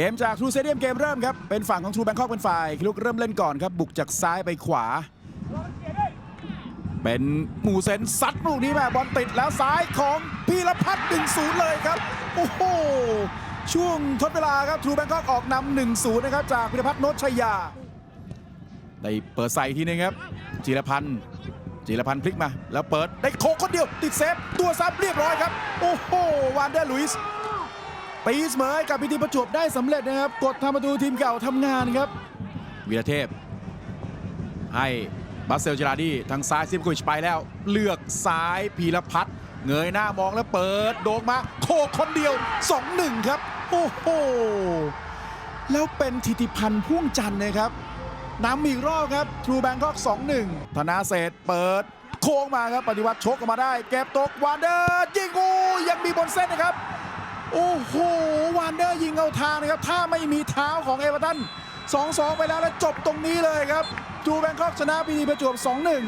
กมจากทรูเซเดียมเกมเริ่มครับ เป็นฝั่งของทรูแบงคอกเป็นฝ่ายคิลุกเริ่มเล่นก่อนครับ บุกจากซ้ายไปขวา เป็นหมูเซนซัดลูกนี้แม่บอลติดแล้วซ้ายของพีรพัฒน์1-0เลยครับ โอ้โห ช่วงทดเวลาครับทรูแบงคอกออกนำ1-0นย์นะครับ จากพีรพัฒน์โนชยา ได้เปิดใส่ทีนึงครับ จิรพันธ์จิรพันธ์พลิกมา แล้วเปิดได้โคกคนเดียวติดเซฟตัวซ้ำเรียบร้อยครับ โอ้โหวานเดอร์ลุยส์ ตีเสมอกับพิธีประจวบได้สำเร็จนะครับ กดทำประตูทีมเก่าทำงานครับวีรเทพ ให้บัสเซลเจราดีทางซ้ายซิมกุชไปแล้ว เลือกซ้ายพีรพัฒน์เงยหน้ามองแล้วเปิดโดงมาโคกคนเดียว 2-1 ครับ โอ้โห แล้วเป็นทิติพันธ์พ่วงจันนะครับนำอีกรอบครับทรูแบงคอก 2-1 ธนาเศษเปิด โค้งมาครับ ปฏิวัติชกออกมาได้ เก็บตกวานเดอร์ยิงอ้ยังมีบนเส้นนะครับ โอ้โหวานเดอร์ยิงเอาทางนะครับ ถ้าไม่มีเท้าของเอเวอร์ตัน2-2 ไปแล้วและจบตรงนี้เลยครับ จูแบงคอกชนะพีดีประจวบ2-1